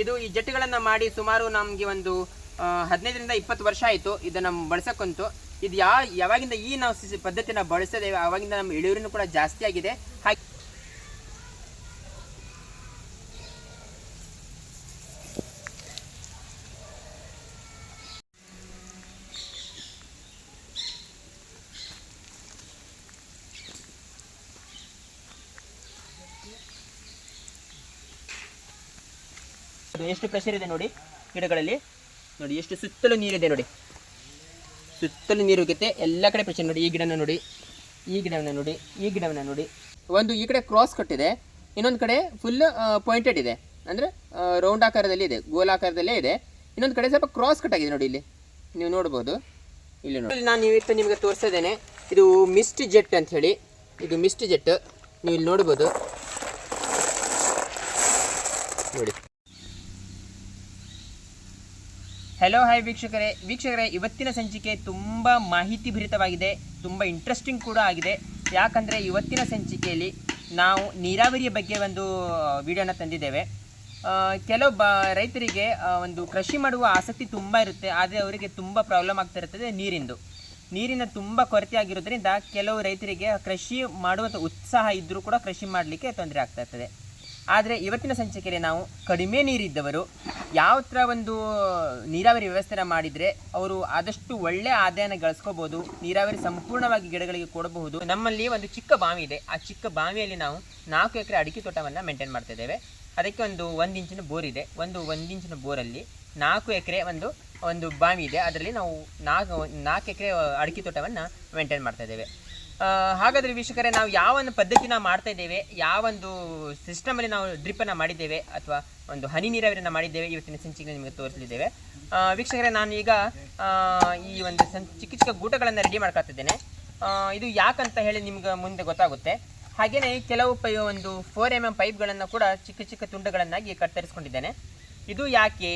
ಇದು ಈ ಜಟ್ಟುಗಳನ್ನು ಮಾಡಿ ಸುಮಾರು ನಮಗೆ ಒಂದು ಹದಿನೈದರಿಂದ ಇಪ್ಪತ್ತು ವರ್ಷ ಆಯಿತು ಇದನ್ನು ಬಳಸಕ್ಕಂತು. ಇದು ಯಾವ ಯಾವಾಗಿಂದ ಈ ನಾವು ಪದ್ಧತಿನ ಬಳಸಿದೆ ಆವಾಗಿಂದ ನಮ್ಮ ಇಳುವರಿನೂ ಕೂಡ ಜಾಸ್ತಿ ಆಗಿದೆ ಹಾಗೆ ಅದು ಎಷ್ಟು ಪ್ರೆಷರ್ ಇದೆ ನೋಡಿ, ಗಿಡಗಳಲ್ಲಿ. ನೋಡಿ, ಎಷ್ಟು ಸುತ್ತಲೂ ನೀರಿದೆ ನೋಡಿ. ಸುತ್ತಲೂ ನೀರು ಹೋಗುತ್ತೆ, ಎಲ್ಲ ಕಡೆ ಪ್ರೆಷರ್ ನೋಡಿ, ಈ ಗಿಡನ ನೋಡಿ, ಈ ಗಿಡವನ್ನ ನೋಡಿ, ಈ ಗಿಡವನ್ನ ನೋಡಿ. ಒಂದು ಈ ಕಡೆ ಕ್ರಾಸ್ ಕಟ್ಟಿದೆ, ಇನ್ನೊಂದು ಕಡೆ ಫುಲ್ ಪಾಯಿಂಟೆಡ್ ಇದೆ. ಅಂದರೆ ರೌಂಡ್ ಆಕಾರದಲ್ಲಿ ಇದೆ ಗೋಲಾಕಾರದಲ್ಲೇ ಇದೆ. ಇನ್ನೊಂದು ಕಡೆ ಸ್ವಲ್ಪ ಕ್ರಾಸ್ ಕಟ್ ಆಗಿದೆ ನೋಡಿ ಇಲ್ಲಿ. ನೀವು ನೋಡ್ಬೋದು. ಇಲ್ಲಿ ನೋಡಿ. ನಾನು ಇವತ್ತು ನಿಮಗೆ ತೋರಿಸ್ತಾ ಇದ್ದೇನೆ, ಇದು ಮಿಸ್ಟ್ ಜೆಟ್ ಅಂತ ಹೇಳಿ. ಇದು ಮಿಸ್ಟ್ ಜೆಟ್ ನೀವು ಇಲ್ಲಿ ನೋಡ್ಬೋದು. ನೋಡಿ. ಹಲೋ ಹಾಯ್ ವೀಕ್ಷಕರೇ. ವೀಕ್ಷಕರೇ, ಇವತ್ತಿನ ಸಂಚಿಕೆ ತುಂಬ ಮಾಹಿತಿ ಭರಿತವಾಗಿದೆ, ತುಂಬ ಇಂಟ್ರೆಸ್ಟಿಂಗ್ ಕೂಡ ಆಗಿದೆ. ಯಾಕಂದರೆ ಇವತ್ತಿನ ಸಂಚಿಕೆಯಲ್ಲಿ ನಾವು ನೀರಾವರಿಯ ಬಗ್ಗೆ ಒಂದು ವಿಡಿಯೋನ ತಂದಿದ್ದೇವೆ. ಕೆಲವು ಬ ರೈತರಿಗೆ ಒಂದು ಕೃಷಿ ಮಾಡುವ ಆಸಕ್ತಿ ತುಂಬ ಇರುತ್ತೆ, ಆದರೆ ಅವರಿಗೆ ತುಂಬ ಪ್ರಾಬ್ಲಮ್ ಆಗ್ತಾ ಇರ್ತದೆ ನೀರಿಂದು. ನೀರಿನ ತುಂಬ ಕೊರತೆ ಆಗಿರೋದ್ರಿಂದ ಕೆಲವು ರೈತರಿಗೆ ಕೃಷಿ ಮಾಡುವಂಥ ಉತ್ಸಾಹ ಇದ್ದರೂ ಕೂಡ ಕೃಷಿ ಮಾಡಲಿಕ್ಕೆ ತೊಂದರೆ ಆಗ್ತಾ ಇರ್ತದೆ. ಆದರೆ ಇವತ್ತಿನ ಸಂಚಿಕೆಯಲ್ಲಿ ನಾವು ಕಡಿಮೆ ನೀರಿದ್ದವರು ಯಾವ ಥರ ಒಂದು ನೀರಾವರಿ ವ್ಯವಸ್ಥೆನ ಮಾಡಿದರೆ ಅವರು ಆದಷ್ಟು ಒಳ್ಳೆ ಆದಾಯನ ಗಳಿಸ್ಕೋಬಹುದು ನೀರಾವರಿ ಸಂಪೂರ್ಣವಾಗಿ ಗಿಡಗಳಿಗೆ ಕೊಡಬಹುದು. ನಮ್ಮಲ್ಲಿ ಒಂದು ಚಿಕ್ಕ ಬಾವಿ ಇದೆ. ಆ ಚಿಕ್ಕ ಬಾವಿಯಲ್ಲಿ ನಾವು ನಾಲ್ಕು ಎಕರೆ ಅಡಿಕೆ ತೋಟವನ್ನು ಮೇಂಟೈನ್ ಮಾಡ್ತಾ ಇದ್ದೇವೆ. ಅದಕ್ಕೆ ಒಂದು ಒಂದು ಇಂಚಿನ ಬೋರ್ ಇದೆ. ಒಂದು ಒಂದು ಇಂಚಿನ ಬೋರಲ್ಲಿ ನಾಲ್ಕು ಎಕರೆ ಒಂದು ಒಂದು ಬಾವಿ ಇದೆ. ಅದರಲ್ಲಿ ನಾವು ನಾಲ್ಕು ನಾಲ್ಕು ಎಕರೆ ಅಡಿಕೆ ತೋಟವನ್ನು ಮೇಂಟೈನ್ ಮಾಡ್ತಾ ಇದ್ದೇವೆ. ಹಾಗಾದ್ರೆ ವೀಕ್ಷಕರೇ, ನಾವು ಯಾವ ಒಂದು ಪದ್ಧತಿನ ಮಾಡ್ತಾ ಇದ್ದೇವೆ ಸಿಸ್ಟಮ್ ಸಿಸ್ಟಮಲ್ಲಿ ನಾವು ಡ್ರಿಪ್ ಅನ್ನ ಮಾಡಿದ್ದೇವೆ, ಅಥವಾ ಒಂದು ಹನಿ ನೀರಾವರಿಯನ್ನು ಮಾಡಿದ್ದೇವೆ, ಇವತ್ತಿನ ಸಂಚಿಕೆ ನಿಮಗೆ ತೋರಿಸಲಿದ್ದೇವೆ. ವೀಕ್ಷಕರೇ, ನಾನು ಈಗ ಈ ಒಂದು ಚಿಕ್ಕ ಚಿಕ್ಕ ಗೂಟಗಳನ್ನು ರೆಡಿ ಮಾಡ್ಕೊತಿದ್ದೇನೆ ಇದು ಯಾಕಂತ ಹೇಳಿ ನಿಮ್ಗೆ ಮುಂದೆ ಗೊತ್ತಾಗುತ್ತೆ. ಹಾಗೆಯೇ ಕೆಲವು ಪೈ, ಒಂದು ಫೋರ್ ಎಂ ಎಂ ಪೈಪ್ಗಳನ್ನು ಕೂಡ ಚಿಕ್ಕ ಚಿಕ್ಕ ತುಂಡುಗಳನ್ನಾಗಿ ಕತ್ತರಿಸ್ಕೊಂಡಿದ್ದೇನೆ. ಇದು ಯಾಕೆ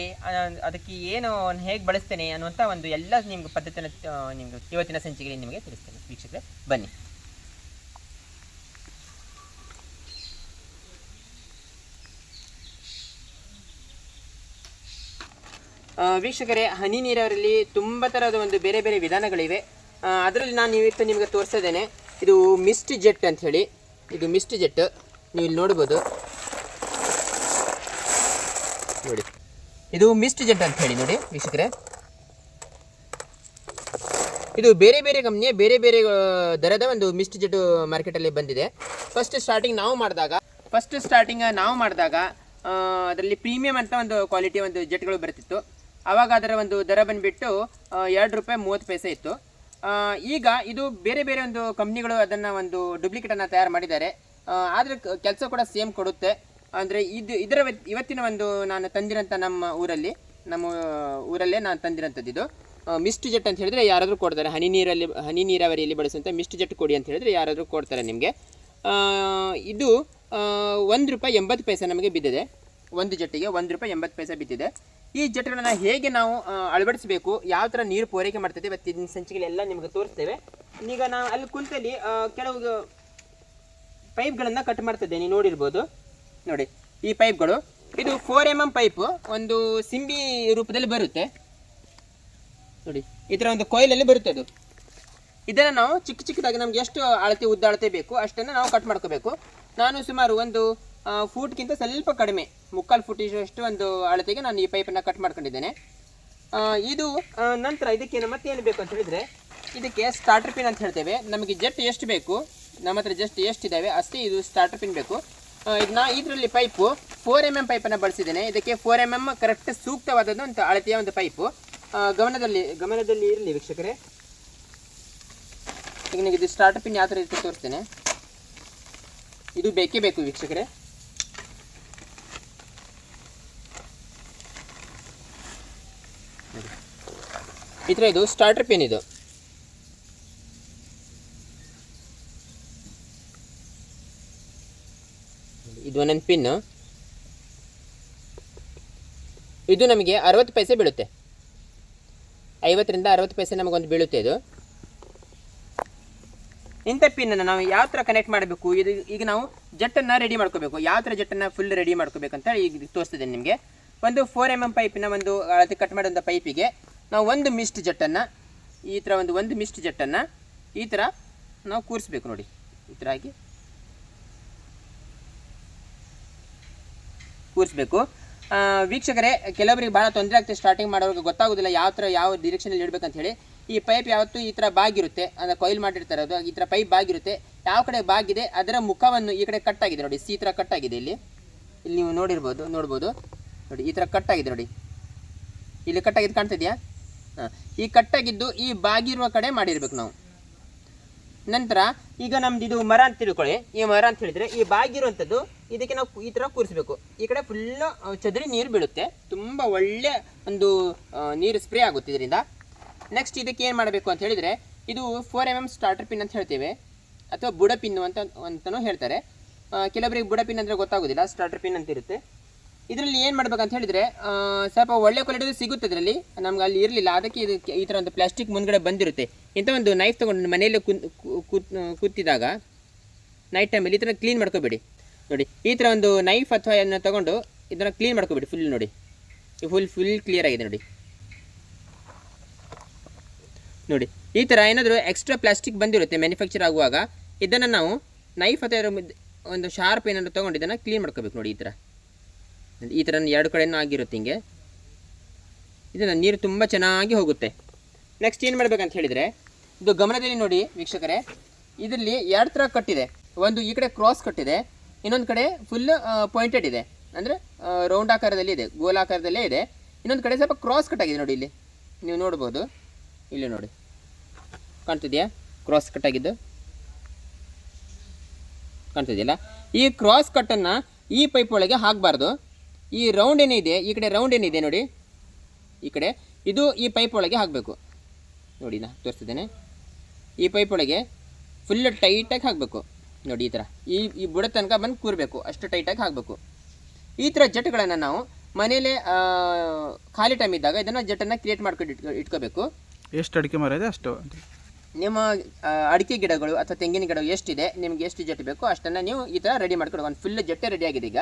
ಅದಕ್ಕೆ ಏನು ಹೇಗೆ ಬಳಸ್ತೇನೆ ಅನ್ನುವಂಥ ಒಂದು ಎಲ್ಲ ನಿಮ್ಗೆ ಪದ್ಧತಿನ ಆ, ನಿಮ್ಗೆ ಇವತ್ತಿನ ಸಂಚಿಕೆಯಲ್ಲಿ ನಿಮಗೆ ತಿಳಿಸ್ತೇನೆ. ವೀಕ್ಷಕರೇ ಬನ್ನಿ. ವೀಕ್ಷಕರೇ ಹನಿ ನೀರಾವರಿಯಲ್ಲಿ ತುಂಬ ಥರದ ಒಂದು ಬೇರೆ ಬೇರೆ ವಿಧಾನಗಳಿವೆ. ಅದರಲ್ಲಿ ನಾನು ಇವತ್ತು ನಿಮಗೆ ತೋರಿಸ್ತಾ ಇದು ಮಿಸ್ಟ್ ಜೆಟ್ ಅಂತ ಹೇಳಿ ಇದು ಮಿಸ್ಟ್ ಜೆಟ್. ನೀವು ಇಲ್ಲಿ ನೋಡ್ಬೋದು. ನೋಡಿ. ಇದು ಮಿಸ್ಟ್ ಜೆಟ್ ಅಂತ ಹೇಳಿ ನೋಡಿ, ವೀಕ್ಷಕರೇ. ಇದು ಬೇರೆ ಬೇರೆ ಕಂಪ್ನಿಯ ಬೇರೆ ಬೇರೆ ದರದ ಒಂದು ಮಿಸ್ಟ್ ಜೆಟ್ ಮಾರ್ಕೆಟಲ್ಲಿ ಬಂದಿದೆ. ಫಸ್ಟ್ ಸ್ಟಾರ್ಟಿಂಗ್ ನಾವು ಮಾಡಿದಾಗ ಫಸ್ಟ್ ಸ್ಟಾರ್ಟಿಂಗ್ ನಾವು ಮಾಡಿದಾಗ ಅದರಲ್ಲಿ ಪ್ರೀಮಿಯಂ ಅಂತ ಒಂದು ಕ್ವಾಲಿಟಿ ಒಂದು ಜೆಟ್ಗಳು ಬರ್ತಿತ್ತು. ಆವಾಗ ಅದರ ಒಂದು ದರ ಬಂದುಬಿಟ್ಟು ಎರಡು ರೂಪಾಯಿ ಮೂವತ್ತು ಪೈಸೆ ಇತ್ತು. ಈಗ ಇದು ಬೇರೆ ಬೇರೆ ಒಂದು ಕಂಪ್ನಿಗಳು ಅದನ್ನು ಒಂದು ಡೂಪ್ಲಿಕೇಟನ್ನು ತಯಾರು ಮಾಡಿದ್ದಾರೆ. ಆದರೆ ಕೆಲಸ ಕೂಡ ಸೇಮ್ ಕೊಡುತ್ತೆ. ಅಂದರೆ ಇದು ಇದರ ಇವತ್ತಿನ ಒಂದು ನಾನು ತಂದಿರೋಂಥ ನಮ್ಮ ಊರಲ್ಲಿ, ನಮ್ಮ ಊರಲ್ಲೇ ನಾನು ತಂದಿರೋಂಥದ್ದು ಇದು. ಮಿಸ್ಟ್ ಜೆಟ್ ಅಂತ ಹೇಳಿದ್ರೆ ಯಾರಾದರೂ ಕೊಡ್ತಾರೆ. ಹನಿ ನೀರಲ್ಲಿ, ಹನಿ ನೀರಾವರಿಯಲ್ಲಿ ಬಳಸುವಂಥ ಮಿಸ್ಟ್ ಜೆಟ್ ಕೊಡಿ ಅಂತ ಹೇಳಿದ್ರೆ ಯಾರಾದರೂ ಕೊಡ್ತಾರೆ ನಿಮಗೆ. ಇದು ಒಂದು ರೂಪಾಯಿ ಎಂಬತ್ತು ಪೈಸೆ ನಮಗೆ ಬಿದ್ದಿದೆ. ಒಂದು ಜೆಟ್ಟಿಗೆ ಒಂದು ರೂಪಾಯಿ ಎಂಬತ್ತು ಪೈಸೆ ಬಿದ್ದಿದೆ. ಈ ಜೆಟ್ಗಳನ್ನು ಹೇಗೆ ನಾವು ಅಳವಡಿಸಬೇಕು, ಯಾವ ಥರ ನೀರು ಪೂರೈಕೆ ಮಾಡ್ತದೆ ಇವತ್ತಿನ ಸಂಚಿಕೆಗಳೆಲ್ಲ ನಿಮಗೆ ತೋರಿಸ್ತೇವೆ. ಈಗ ನಾವು ಅಲ್ಲಿ ಕುಂತಲ್ಲಿ ಕೆಲವು ಪೈಪ್ಗಳನ್ನು ಕಟ್ ಮಾಡ್ತಿದ್ದೆ ನೀವು ನೋಡಿರ್ಬೋದು. ನೋಡಿ, ಈ ಪೈಪ್ಗಳು, ಇದು ಫೋರ್ ಎಂ ಎಂ ಪೈಪ್, ಒಂದು ಸಿಂಬಿ ರೂಪದಲ್ಲಿ ಬರುತ್ತೆ. ನೋಡಿ, ಈ ಥರ ಒಂದು ಕೊಯ್ಲಲ್ಲಿ ಬರುತ್ತೆ ಅದು. ಇದನ್ನು ನಾವು ಚಿಕ್ಕ ಚಿಕ್ಕದಾಗಿ ನಮ್ಗೆ ಎಷ್ಟು ಅಳತೆ ಉದ್ದ ಅಳತೆ ಬೇಕು, ಅಷ್ಟನ್ನು ನಾವು ಕಟ್ ಮಾಡ್ಕೋಬೇಕು. ನಾನು ಸುಮಾರು ಒಂದು ಫೂಟ್ಗಿಂತ ಸ್ವಲ್ಪ ಕಡಿಮೆ, ಮುಕ್ಕಾಲು ಫುಟ್ ಇಷ್ಟು ಒಂದು ಅಳತೆಗೆ ನಾನು ಈ ಪೈಪನ್ನು ಕಟ್ ಮಾಡ್ಕೊಂಡಿದ್ದೇನೆ. ಇದು ನಂತರ ಇದಕ್ಕೆ ಮತ್ತೆ ಏನು ಬೇಕು ಅಂತ ಹೇಳಿದರೆ, ಇದಕ್ಕೆ ಸ್ಟಾರ್ಟರ್ ಪಿನ್ ಅಂತ ಹೇಳ್ತೇವೆ. ನಮಗೆ ಜೆಟ್ ಎಷ್ಟು ಬೇಕು, ನಮ್ಮ ಹತ್ರ ಜಸ್ಟ್ ಎಷ್ಟಿದ್ದಾವೆ, ಅಷ್ಟೇ ಇದು ಸ್ಟಾರ್ಟರ್ ಪಿನ್ ಬೇಕು. ನಾ ಇದರಲ್ಲಿ ಪೈಪು ಫೋರ್ ಎಂ ಎಂ ಪೈಪನ್ನು ಬಳಸಿದ್ದೇನೆ. ಇದಕ್ಕೆ ಫೋರ್ ಎಂ ಎಂ ಕರೆಕ್ಟ್ ಸೂಕ್ತವಾದದ್ದು ಒಂದು ಅಳತೆಯ ಒಂದು ಪೈಪು. ಗಮನದಲ್ಲಿ ಗಮನದಲ್ಲಿ ಇರಲಿ ವೀಕ್ಷಕರೇ. ಈಗ ನಿಮಗೆ ಇದು ಸ್ಟಾರ್ಟ್ ಪಿನ್ ಯಾವ ಥರ ಇರುತ್ತೆ ತೋರಿಸ್ತೇನೆ. ಇದು ಬೇಕೇ ಬೇಕು ವೀಕ್ಷಕರೇ. ಈ ಥರ ಇದು ಸ್ಟಾರ್ಟರ್ ಪಿನ್ ಇದು. ಒಂದೊಂದು ಪಿನ್ ಇದು ನಮಗೆ ಅರವತ್ತು ಪೈಸೆ ಬೀಳುತ್ತೆ. ಐವತ್ತರಿಂದ ಅರವತ್ತು ಪೈಸೆ ನಮಗೊಂದು ಬೀಳುತ್ತೆ ಇದು. ಇಂಥ ಪಿನ್ನನ್ನು ನಾವು ಯಾವ ಥರ ಕನೆಕ್ಟ್ ಮಾಡಬೇಕು? ಇದು ಈಗ ನಾವು ಜೆಟ್ಟನ್ನು ರೆಡಿ ಮಾಡ್ಕೋಬೇಕು. ಯಾವ ಥರ ಜೆಟ್ಟನ್ನು ಫುಲ್ ರೆಡಿ ಮಾಡ್ಕೋಬೇಕು ಅಂತ ಈಗ ತೋರಿಸ್ತಿದ್ದೇನೆ ನಿಮಗೆ. ಒಂದು ಫೋರ್ ಎಂ ಎಂ ಪೈಪಿನ ಒಂದು ಅಳತೆ ಕಟ್ ಮಾಡಿದಂಥ ಪೈಪಿಗೆ ನಾವು ಒಂದು ಮಿಸ್ಟ್ ಜೆಟ್ಟನ್ನು, ಈ ಥರ ಒಂದು ಒಂದು ಮಿಸ್ಟ್ ಜೆಟ್ಟನ್ನು ಈ ಥರ ನಾವು ಕೂರಿಸ್ಬೇಕು ನೋಡಿ. ಈ ಥರ ಆಗಿ ಕೂರಿಸ್ಬೇಕು. ವೀಕ್ಷಕರೇ, ಕೆಲವರಿಗೆ ಭಾಳ ತೊಂದರೆ ಆಗ್ತದೆ ಸ್ಟಾರ್ಟಿಂಗ್ ಮಾಡೋರಿಗೆ. ಗೊತ್ತಾಗೋದಿಲ್ಲ ಯಾವ ಥರ ಯಾವ ಡಿರೆಕ್ಷನಲ್ಲಿ ಇಡಬೇಕಂತ ಹೇಳಿ. ಈ ಪೈಪ್ ಯಾವತ್ತೂ ಈ ಥರ ಬಾಗಿರುತ್ತೆ ಅಂದರೆ ಕೊಯ್ಲ್ ಮಾಡಿರ್ತಾರೆ ಅದು. ಈ ಥರ ಪೈಪ್ ಬಾಗಿರುತ್ತೆ ಯಾವ ಕಡೆ ಬಾಗಿದೆ ಅದರ ಮುಖವನ್ನು ಈ ಕಡೆ ಕಟ್ ಆಗಿದೆ ನೋಡಿ. ಈ ಥರ ಕಟ್ ಆಗಿದೆ ಇಲ್ಲಿ. ಇಲ್ಲಿ ನೀವು ನೋಡಿರ್ಬೋದು, ನೋಡ್ಬೋದು. ನೋಡಿ, ಈ ಥರ ಕಟ್ ಆಗಿದೆ ನೋಡಿ. ಇಲ್ಲಿ ಕಟ್ ಆಗಿದ್ದು ಕಾಣ್ತಿದ್ಯಾ? ಹಾಂ. ಈ ಕಟ್ಟಾಗಿದ್ದು ಈ ಬಾಗಿರುವ ಕಡೆ ಮಾಡಿರ್ಬೇಕು ನಾವು. ನಂತರ ಈಗ ನಮ್ದು ಇದು ಮರ ಅಂತ ತಿಳ್ಕೊಳ್ಳಿ. ಈ ಮರ ಅಂತ ಹೇಳಿದ್ರೆ ಈ ಬಾಗಿರುವಂಥದ್ದು ಇದಕ್ಕೆ ನಾವು ಈ ಥರ ಕೂರಿಸ್ಬೇಕು. ಈ ಕಡೆ ಫುಲ್ಲು ಚದರಿ ನೀರು ಬೀಳುತ್ತೆ. ತುಂಬ ಒಳ್ಳೆ ಒಂದು ನೀರು ಸ್ಪ್ರೇ ಆಗುತ್ತೆ ಇದರಿಂದ. ನೆಕ್ಸ್ಟ್ ಇದಕ್ಕೆ ಏನು ಮಾಡಬೇಕು ಅಂತ ಹೇಳಿದರೆ ಇದು four M M starter pin ಅಂತ ಹೇಳ್ತೇವೆ. ಅಥವಾ ಬುಡ ಪಿನ್ನು ಅಂತ ಅಂತಲೂ ಹೇಳ್ತಾರೆ. ಕೆಲವರಿಗೆ ಬುಡ ಪಿನ್ ಅಂದರೆ ಗೊತ್ತಾಗೋದಿಲ್ಲ. ಸ್ಟಾರ್ಟರ್ ಪಿನ್ ಅಂತ ಇರುತ್ತೆ. ಇದರಲ್ಲಿ ಏನು ಮಾಡ್ಬೇಕಂತ ಹೇಳಿದ್ರೆ ಸ್ವಲ್ಪ ಒಳ್ಳೆ ಕ್ವಾಲಿಟಿ ಸಿಗುತ್ತೆ ಇದರಲ್ಲಿ. ನಮ್ಗೆ ಅಲ್ಲಿ ಇರಲಿಲ್ಲ. ಅದಕ್ಕೆ ಇದು ಈ ಥರ ಒಂದು ಪ್ಲಾಸ್ಟಿಕ್ ಮುಂದ್ಗಡೆ ಬಂದಿರುತ್ತೆ. ಇಂಥ ಒಂದು ನೈಫ್ ತೊಗೊಂಡು ಮನೆಯಲ್ಲೇ ಕೂತಿದಾಗ ನೈಟ್ ಟೈಮಲ್ಲಿ ಈ ಥರ ಕ್ಲೀನ್ ಮಾಡ್ಕೋಬೇಡಿ. ನೋಡಿ, ಈ ಥರ ಒಂದು ನೈಫ್ ಅಥವಾ ಅದನ್ನು ತೊಗೊಂಡು ಇದನ್ನು ಕ್ಲೀನ್ ಮಾಡ್ಕೋಬೇಡಿ ಫುಲ್ ನೋಡಿ. ಫುಲ್ ಫುಲ್ ಕ್ಲಿಯರ್ ಆಗಿದೆ ನೋಡಿ. ನೋಡಿ, ಈ ಥರ ಏನಾದರೂ ಎಕ್ಸ್ಟ್ರಾ ಪ್ಲಾಸ್ಟಿಕ್ ಬಂದಿರುತ್ತೆ ಮ್ಯಾನುಫ್ಯಾಕ್ಚರ್ ಆಗುವಾಗ, ಇದನ್ನು ನಾವು ನೈಫ್ ಅಥವಾ ಒಂದು ಶಾರ್ಪ್ ಏನಾದರೂ ತೊಗೊಂಡು ಇದನ್ನು ಕ್ಲೀನ್ ಮಾಡ್ಕೋಬೇಕು ನೋಡಿ ಈ ಥರ ಈ ಥರ ಎರಡು ಕಡೆಯೂ ಆಗಿರುತ್ತೆ ಹಿಂಗೆ. ಇದನ್ನು ನೀರು ತುಂಬ ಚೆನ್ನಾಗಿ ಹೋಗುತ್ತೆ. ನೆಕ್ಸ್ಟ್ ಏನು ಮಾಡ್ಬೇಕಂತ ಹೇಳಿದರೆ, ಇದು ಗಮನದಲ್ಲಿ ನೋಡಿ ವೀಕ್ಷಕರೇ, ಇದರಲ್ಲಿ ಎರಡು ಥರ ಕಟ್ಟಿದೆ. ಒಂದು ಈ ಕಡೆ ಕ್ರಾಸ್ ಕಟ್ಟಿದೆ, ಇನ್ನೊಂದು ಕಡೆ ಫುಲ್ ಪಾಯಿಂಟೆಡ್ ಇದೆ. ಅಂದರೆ ರೌಂಡ್ ಆಕಾರದಲ್ಲಿ ಇದೆ ಗೋಲಾಕಾರದಲ್ಲೇ ಇದೆ. ಇನ್ನೊಂದು ಕಡೆ ಸ್ವಲ್ಪ ಕ್ರಾಸ್ ಕಟ್ ಆಗಿದೆ ನೋಡಿ ಇಲ್ಲಿ. ನೀವು ನೋಡ್ಬೋದು. ಇಲ್ಲಿ ನೋಡಿ. ಕಾಣ್ತಿದೆಯಾ? ಕ್ರಾಸ್ ಕಟ್ ಆಗಿದ್ದು. ಕಾಣ್ತಿದೆಯಲ್ಲ? ಈ ಕ್ರಾಸ್ ಕಟ್ಟನ್ನು ಈ ಪೈಪ್ ಒಳಗೆ ಹಾಕಬಾರ್ದು. ಈ ರೌಂಡ್ ಏನಿದೆ ಈ ಕಡೆ ರೌಂಡ್ ಏನಿದೆ ನೋಡಿ. ಈ ಕಡೆ ಇದು ಈ ಪೈಪ್ ಒಳಗೆ ಹಾಕಬೇಕು. ನೋಡಿ ನಾ ತೋರಿಸ್ತಿದ್ದೇನೆ. ಈ ಪೈಪ್ ಒಳಗೆ ಫುಲ್ ಟೈಟಾಗಿ ಹಾಕಬೇಕು. ನೋಡಿ ಈ ಥರ ಈ ಈ ಬುಡ ತನಕ ಬಂದು ಕೂರಬೇಕು. ಅಷ್ಟು ಟೈಟಾಗಿ ಹಾಕಬೇಕು. ಈ ಥರ ಜಟ್ಗಳನ್ನು ನಾವು ಮನೇಲೆ ಖಾಲಿ ಟೈಮ್ ಇದ್ದಾಗ ಇದನ್ನು ಜಟ್ಟನ್ನು ಕ್ರಿಯೇಟ್ ಮಾಡ್ಕೊಂಡು ಇಟ್ಕೊ ಇಟ್ಕೋಬೇಕು. ಎಷ್ಟು ಅಡಿಕೆ ಮರ ಇದೆ ಅಷ್ಟು? ನಿಮ್ಮ ಅಡಿಕೆ ಗಿಡಗಳು ಅಥವಾ ತೆಂಗಿನ ಗಿಡಗಳು ಎಷ್ಟಿದೆ ನಿಮ್ಗೆ ಎಷ್ಟು ಜಟ್ಟು ಬೇಕು ಅಷ್ಟನ್ನು ನೀವು ಈ ಥರ ರೆಡಿ ಮಾಡ್ಕೊಂಡು ಒಂದು ಫುಲ್ ಜಟ್ಟೆ ರೆಡಿ ಆಗಿದೆ ಈಗ.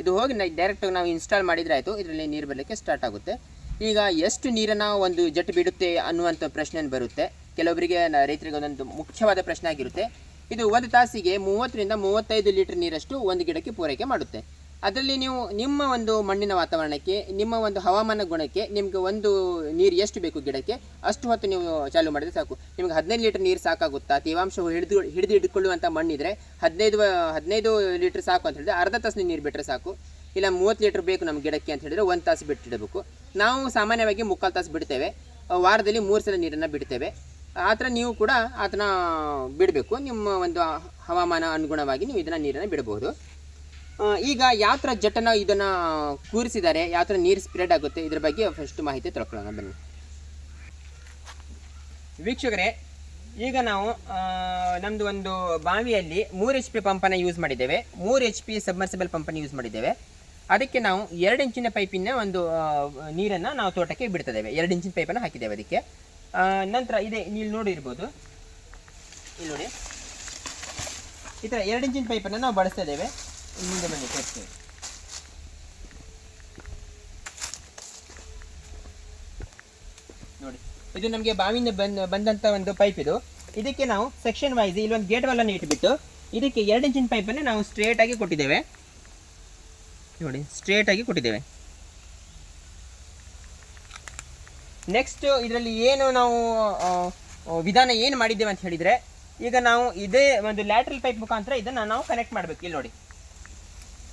ಇದು ಹೋಗಿ ಡೈರೆಕ್ಟಾಗಿ ನಾವು ಇನ್ಸ್ಟಾಲ್ ಮಾಡಿದರೆ ಆಯಿತು, ಇದರಲ್ಲಿ ನೀರು ಬರಲಿಕ್ಕೆ ಸ್ಟಾರ್ಟ್ ಆಗುತ್ತೆ. ಈಗ ಎಷ್ಟು ನೀರನ್ನು ಒಂದು ಜಟ್ ಬಿಡುತ್ತೆ ಅನ್ನುವಂಥ ಪ್ರಶ್ನೆ ಬರುತ್ತೆ. ಕೆಲವರಿಗೆ ನ- ರೈತರಿಗೆ ಒಂದೊಂದು ಮುಖ್ಯವಾದ ಪ್ರಶ್ನೆ ಆಗಿರುತ್ತೆ. ಇದು ಒಂದು ತಾಸಿಗೆ ಮೂವತ್ತರಿಂದ ಮೂವತ್ತೈದು ಲೀಟರ್ ನೀರಷ್ಟು ಒಂದು ಗಿಡಕ್ಕೆ ಪೂರೈಕೆ ಮಾಡುತ್ತೆ. ಅದರಲ್ಲಿ ನೀವು ನಿಮ್ಮ ಒಂದು ಮಣ್ಣಿನ ವಾತಾವರಣಕ್ಕೆ, ನಿಮ್ಮ ಒಂದು ಹವಾಮಾನ ಗುಣಕ್ಕೆ, ನಿಮಗೆ ಒಂದು ನೀರು ಎಷ್ಟು ಬೇಕು ಗಿಡಕ್ಕೆ, ಅಷ್ಟು ಹೊತ್ತು ನೀವು ಚಾಲು ಮಾಡಿದರೆ ಸಾಕು. ನಿಮಗೆ ಹದಿನೈದು ಲೀಟರ್ ನೀರು ಸಾಕಾಗುತ್ತಾ? ತೇವಾಂಶ ಹಿಡಿದು ಹಿಡಿದು ಇಟ್ಕೊಳ್ಳುವಂಥ ಮಣ್ಣಿದ್ರೆ ಹದಿನೈದು ಹದಿನೈದು ಲೀಟರ್ ಸಾಕು ಅಂತ ಹೇಳಿದ್ರೆ ಅರ್ಧ ತಾಸು ನೀರು ಬಿಟ್ಟರೆ ಸಾಕು. ಇಲ್ಲ ಮೂವತ್ತು ಲೀಟರ್ ಬೇಕು ನಮ್ಮ ಗಿಡಕ್ಕೆ ಅಂತ ಹೇಳಿದ್ರೆ ಒಂದು ತಾಸು ಬಿಟ್ಟಿಡಬೇಕು. ನಾವು ಸಾಮಾನ್ಯವಾಗಿ ಮುಕ್ಕಾಲು ತಾಸು ಬಿಡ್ತೇವೆ. ವಾರದಲ್ಲಿ ಮೂರು ಸಲ ನೀರನ್ನು ಬಿಡ್ತೇವೆ. ಆ ಥರ ನೀವು ಕೂಡ ಅದನ್ನ ಬಿಡಬೇಕು. ನಿಮ್ಮ ಒಂದು ಹವಾಮಾನ ಅನುಗುಣವಾಗಿ ನೀವು ಇದನ್ನು ನೀರನ್ನು ಬಿಡಬಹುದು. ಈಗ ಯಾವ ಥರ ಜಟ್ಟನ ಇದನ್ನು ಕೂರಿಸಿದ್ದಾರೆ. ಯಾವ ನೀರು ಸ್ಪ್ರೆಡ್ ಆಗುತ್ತೆ. ಇದ್ರ ಬಗ್ಗೆ ಫಸ್ಟ್ ಮಾಹಿತಿ ತಿಳ್ಕೊಳ್ಳೋಣ. ಬನ್ನಿ. ವೀಕ್ಷಕರೇ, ಈಗ ನಾವು ನಮ್ಮದು ಒಂದು ಬಾವಿಯಲ್ಲಿ ಮೂರು ಎಚ್ ಪಿ ಪಂಪನ್ನು ಯೂಸ್ ಮಾಡಿದ್ದೇವೆ. ಮೂರು ಎಚ್ ಪಿ ಸಬ್ಮರ್ಸಿಬಲ್ ಪಂಪನ್ನು ಯೂಸ್ ಮಾಡಿದ್ದೇವೆ. ಅದಕ್ಕೆ ನಾವು ಎರಡು ಇಂಚಿನ ಪೈಪಿನ ಒಂದು ನೀರನ್ನು ನಾವು ತೋಟಕ್ಕೆ ಬಿಡ್ತಿದ್ದೇವೆ. ಎರಡು ಇಂಚಿನ ಪೈಪನ್ನು ಹಾಕಿದ್ದೇವೆ ಅದಕ್ಕೆ. ನಂತರ ಇದೆ ನೀವು ನೋಡಿರ್ಬೋದು ಇಲ್ಲಿ ನೋಡಿ. ಈ ಥರ ಎರಡು ಇಂಚಿನ ಪೈಪನ್ನು ನಾವು ಬಳಸ್ತಾ ಇದ್ದೇವೆ. ನೋಡಿ, ಇದು ನಮಗೆ ಬಾವಿಂದ ಬಂದ ಬಂದಂಥ ಒಂದು ಪೈಪ್ ಇದು. ಇದಕ್ಕೆ ನಾವು ಸೆಕ್ಷನ್ ವೈಸ್ ಒಂದು ಗೇಟ್ ವಾಲನ್ನು ಇಟ್ಬಿಟ್ಟು, ಇದಕ್ಕೆ ಎರಡು ಇಂಚಿನ ಪೈಪನ್ನು ನಾವು ಸ್ಟ್ರೇಟ್ ಆಗಿ ಕೊಟ್ಟಿದ್ದೇವೆ. ನೋಡಿ ಸ್ಟ್ರೇಟ್ ಆಗಿ ಕೊಟ್ಟಿದ್ದೇವೆ. ನೆಕ್ಸ್ಟ್ ಇದರಲ್ಲಿ ಏನು ನಾವು ವಿಧಾನ ಏನು ಮಾಡಿದ್ದೇವೆ ಅಂತ ಹೇಳಿದರೆ, ಈಗ ನಾವು ಇದೇ ಒಂದು ಲ್ಯಾಟ್ರಲ್ ಪೈಪ್ ಮುಖಾಂತರ ಇದನ್ನು ನಾವು ಕನೆಕ್ಟ್ ಮಾಡಬೇಕು. ಇಲ್ಲಿ ನೋಡಿ.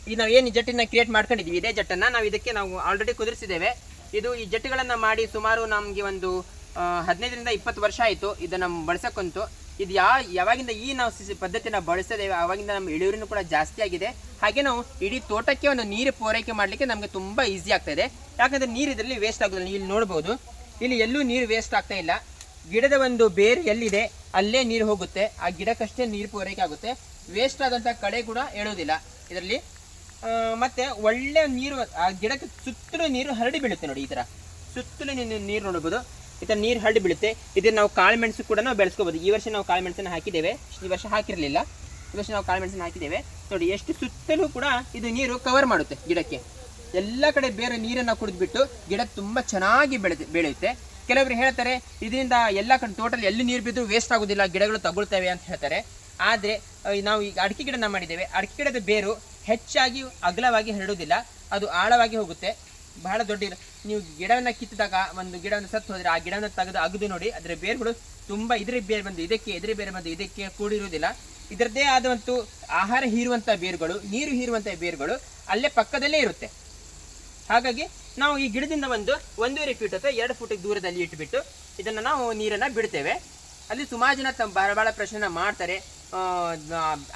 ಈಗ ನಾವು ಏನು ಜಟ್ಟನ್ನ ಕ್ರಿಯೇಟ್ ಮಾಡ್ಕೊಂಡಿದ್ದೀವಿ ಇದೇ ಜಟ್ಟನ್ನು ನಾವು ಇದಕ್ಕೆ ನಾವು ಆಲ್ರೆಡಿ ಕುದುರಿಸಿದ್ದೇವೆ. ಇದು ಈ ಜಟ್ಟುಗಳನ್ನು ಮಾಡಿ ಸುಮಾರು ನಮಗೆ ಒಂದು ಹದಿನೈದರಿಂದ ಇಪ್ಪತ್ತು ವರ್ಷ ಆಯಿತು ಇದನ್ನು ಬಳಸಕ್ಕಂತು. ಇದು ಯಾವ ಯಾವಾಗಿಂದ ಈ ನಾವು ಸಿ- ಪದ್ಧತಿನ ಬಳಸಿದ್ದೇವೆ ಆವಾಗಿಂದ ನಮ್ಮ ಇಳುವರಿನೂ ಕೂಡ ಜಾಸ್ತಿ ಆಗಿದೆ. ಹಾಗೆ ನಾವು ಇಡೀ ತೋಟಕ್ಕೆ ಒಂದು ನೀರು ಪೂರೈಕೆ ಮಾಡಲಿಕ್ಕೆ ನಮಗೆ ತುಂಬ ಈಸಿ ಆಗ್ತಾ ಇದೆ. ಯಾಕಂದರೆ ನೀರು ಇದರಲ್ಲಿ ವೇಸ್ಟ್ ಆಗೋದಿಲ್ಲ ಇಲ್ಲಿ ನೋಡ್ಬೋದು. ಇಲ್ಲಿ ಎಲ್ಲೂ ನೀರು ವೇಸ್ಟ್ ಆಗ್ತಾ ಇಲ್ಲ. ಗಿಡದ ಒಂದು ಬೇರು ಎಲ್ಲಿದೆ, ಅಲ್ಲೇ ನೀರು ಹೋಗುತ್ತೆ. ಆ ಗಿಡಕ್ಕಷ್ಟೇ ನೀರು ಪೂರೈಕೆ ಆಗುತ್ತೆ. ವೇಸ್ಟ್ ಆದಂಥ ಕಡೆ ಕೂಡ ಹೇಳೋದಿಲ್ಲ. ಇದರಲ್ಲಿ ಮತ್ತೆ ಒಳ್ಳೆ ನೀರು, ಆ, ಗಿಡಕ್ಕೆ ಸುತ್ತಲೂ ನೀರು ಹರಡಿ ಬೀಳುತ್ತೆ ನೋಡಿ ಈ ಥರ ಸುತ್ತಲೂ ನೀನು ನೀರು ನೋಡಬಹುದು ಈ ಥರ ನೀರು ಹರಡಿ ಬೀಳುತ್ತೆ. ಇದನ್ನು ನಾವು ಕಾಳು ಮೆಣಸು ಕೂಡ ನಾವು ಬೆಳೆಸ್ಕೋಬೋದು. ಈ ವರ್ಷ ನಾವು ಕಾಳು ಮೆಣಸನ್ನು ಹಾಕಿದ್ದೇವೆ. ಈ ವರ್ಷ ಹಾಕಿರಲಿಲ್ಲ. ಈ ವರ್ಷ ನಾವು ಕಾಳು ಮೆಣಸನ್ನು ಹಾಕಿದ್ದೇವೆ. ನೋಡಿ, ಎಷ್ಟು ಸುತ್ತಲೂ ಕೂಡ ಇದು ನೀರು ಕವರ್ ಮಾಡುತ್ತೆ ಗಿಡಕ್ಕೆ. ಎಲ್ಲ ಕಡೆ ಬೇರೆ ನೀರನ್ನು ಕುಡಿದ್ಬಿಟ್ಟು ಗಿಡ ತುಂಬ ಚೆನ್ನಾಗಿ ಬೆಳೆ ಬೆಳೆಯುತ್ತೆ. ಕೆಲವರು ಹೇಳ್ತಾರೆ, ಇದರಿಂದ ಎಲ್ಲ ಕಡೆ ಟೋಟಲ್ ಎಲ್ಲಿ ನೀರು ಬಿದ್ದರೂ ವೇಸ್ಟ್ ಆಗೋದಿಲ್ಲ, ಗಿಡಗಳು ತಗೊಳ್ತವೆ ಅಂತ ಹೇಳ್ತಾರೆ. ಆದರೆ ನಾವು ಈಗ ಅಡಿಕೆ ಗಿಡನ ಮಾಡಿದ್ದೇವೆ. ಅಡಿಕೆ ಗಿಡದ ಬೇರು ಹೆಚ್ಚಾಗಿ ಅಗಲವಾಗಿ ಹರಡುವುದಿಲ್ಲ. ಅದು ಆಳವಾಗಿ ಹೋಗುತ್ತೆ. ಬಹಳ ದೊಡ್ಡ ನೀವು ಗಿಡವನ್ನು ಕಿತ್ತಿದಾಗ ಒಂದು ಗಿಡವನ್ನು ಸತ್ತು ಹೋದರೆ ಆ ಗಿಡವನ್ನು ತೆಗೆದು ಅಗದು ನೋಡಿ, ಅದರ ಬೇರುಗಳು ತುಂಬ ಇದ್ರ ಬೇರೆ ಬಂದು ಇದಕ್ಕೆ, ಎದುರು ಬೇರೆ ಬಂದು ಇದಕ್ಕೆ ಕೂಡಿರುವುದಿಲ್ಲ. ಇದರದ್ದೇ ಆದಂತೂ ಆಹಾರ ಹೀರುವಂಥ ಬೇರುಗಳು, ನೀರು ಹೀರುವಂಥ ಬೇರುಗಳು ಅಲ್ಲೇ ಪಕ್ಕದಲ್ಲೇ ಇರುತ್ತೆ. ಹಾಗಾಗಿ ನಾವು ಈ ಗಿಡದಿಂದ ಒಂದು ಒಂದೂವರೆ ಫೀಟ್ ಅಥವಾ ಎರಡು ಫೂಟ್ ದೂರದಲ್ಲಿ ಇಟ್ಬಿಟ್ಟು ಇದನ್ನು ನಾವು ನೀರನ್ನು ಬಿಡ್ತೇವೆ. ಅಲ್ಲಿ ಸುಮಾರು ಜನ ತಮ್ಮ ಬಹಳ ಬಹಳ ಪ್ರಶ್ನೆ ಮಾಡ್ತಾರೆ.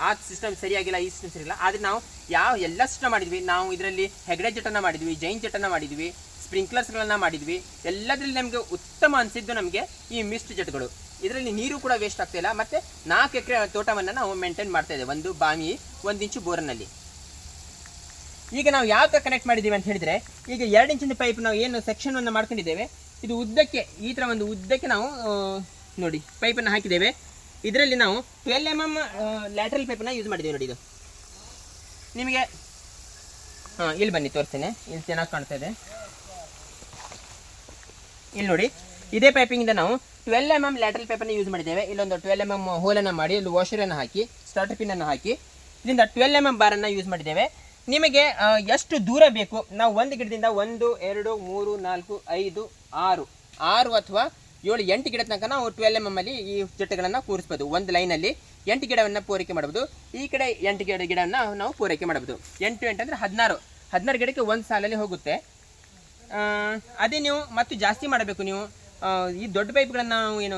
ಆ ಸಿಸ್ಟಮ್ ಸರಿಯಾಗಿಲ್ಲ, ಈ ಸಿಸ್ಟಮ್ ಸರಿಯಿಲ್ಲ ಆದರೆ ನಾವು ಯಾವ ಎಲ್ಲ ಸಿಸ್ಟಮ್ ಮಾಡಿದ್ವಿ? ನಾವು ಇದರಲ್ಲಿ ಹೆಗಡೆ ಜಟನ ಮಾಡಿದ್ವಿ, ಜೈನ್ ಜಟನ ಮಾಡಿದ್ವಿ, ಸ್ಪ್ರಿಂಕ್ಲರ್ಸ್ಗಳನ್ನ ಮಾಡಿದ್ವಿ. ಎಲ್ಲದರಲ್ಲಿ ನಮಗೆ ಉತ್ತಮ ಅನಿಸಿದ್ದು ನಮಗೆ ಈ ಮಿಸ್ಟ್ ಜಟ್ಗಳು ಇದರಲ್ಲಿ ನೀರು ಕೂಡ ವೇಸ್ಟ್ ಆಗ್ತಾ ಇಲ್ಲ. ಮತ್ತು ನಾಲ್ಕು ಎಕರೆ ತೋಟವನ್ನು ನಾವು ಮೇಂಟೈನ್ ಮಾಡ್ತಾ ಇದ್ದೇವೆ. ಒಂದು ಬಾವಿ, ಒಂದು ಇಂಚು ಬೋರ್ನಲ್ಲಿ. ಈಗ ನಾವು ಯಾವ ಥರ ಕನೆಕ್ಟ್ ಮಾಡಿದ್ದೀವಿ ಅಂತ ಹೇಳಿದರೆ, ಈಗ ಎರಡು ಇಂಚಿನ ಪೈಪ್ ನಾವು ಏನು ಸೆಕ್ಷನ್ ಅನ್ನು ಮಾಡ್ಕೊಂಡಿದ್ದೇವೆ? ಇದು ಉದ್ದಕ್ಕೆ, ಈ ಥರ ಒಂದು ಉದ್ದಕ್ಕೆ ನಾವು ನೋಡಿ ಪೈಪನ್ನು ಹಾಕಿದ್ದೇವೆ. ಇದರಲ್ಲಿ ನಾವು ಟ್ವೆಲ್ ಎಂ ಎಂ ಲ್ಯಾಟ್ರಲ್ ಪೈಪನ್ನು ಯೂಸ್ ಮಾಡಿದ್ದೇವೆ ನೋಡಿ ಇದು. ನಿಮಗೆ, ಹಾಂ, ಇಲ್ಲಿ ಬನ್ನಿ, ತೋರಿಸ್ತೀನಿ. ಇಲ್ಲಿ ಚೆನ್ನಾಗಿ ಕಾಣ್ತಾ ಇದೆ. ಇಲ್ಲಿ ನೋಡಿ, ಇದೇ ಪೈಪಿಂಗಿಂದ ನಾವು ಟ್ವೆಲ್ ಎಂ ಎಂ ಲ್ಯಾಟ್ರಲ್ ಪೇಪರ್ನ ಯೂಸ್ ಮಾಡಿದ್ದೇವೆ. ಇಲ್ಲೊಂದು ಟ್ವೆಲ್ ಎಂ ಎಂ ಹೋಲನ್ನು ಮಾಡಿ, ಇಲ್ಲಿ ವಾಷರನ್ನು ಹಾಕಿ ಸ್ಟಾರ್ಟರ್ ಪಿನ್ನನ್ನು ಹಾಕಿ, ಇದರಿಂದ ಟ್ವೆಲ್ ಎಂ ಎಂ ಬಾರನ್ನು ಯೂಸ್ ಮಾಡಿದ್ದೇವೆ. ನಿಮಗೆ ಎಷ್ಟು ದೂರ ಬೇಕು, ನಾವು ಒಂದು ಗಿಡದಿಂದ ಒಂದು, ಎರಡು, ಮೂರು, ನಾಲ್ಕು, ಐದು, ಆರು ಆರು ಅಥವಾ ಏಳು, ಎಂಟು ಗಿಡ ತನಕ ನಾವು ಟ್ವೆಲ್ ಎಂ ಎಂ ಅಲ್ಲಿ ಈ ಜಟ್ಟುಗಳನ್ನು ಕೂರಿಸ್ಬೋದು. ಒಂದು ಲೈನಲ್ಲಿ ಎಂಟು ಗಿಡವನ್ನು ಪೂರೈಕೆ ಮಾಡ್ಬೋದು ಈ ಕಡೆ ಎಂಟು ಗಿಡ ಗಿಡವನ್ನು ನಾವು ಪೂರೈಕೆ ಮಾಡ್ಬೋದು ಎಂಟು ಎಂಟು ಅಂದರೆ ಹದಿನಾರು. ಹದಿನಾರು ಗಿಡಕ್ಕೆ ಒಂದು ಸಾಲಲ್ಲಿ ಹೋಗುತ್ತೆ. ಅದೇ ನೀವು ಮತ್ತು ಜಾಸ್ತಿ ಮಾಡಬೇಕು ನೀವು. ಈ ದೊಡ್ಡ ಪೈಪ್ಗಳನ್ನು ನಾವು ಏನು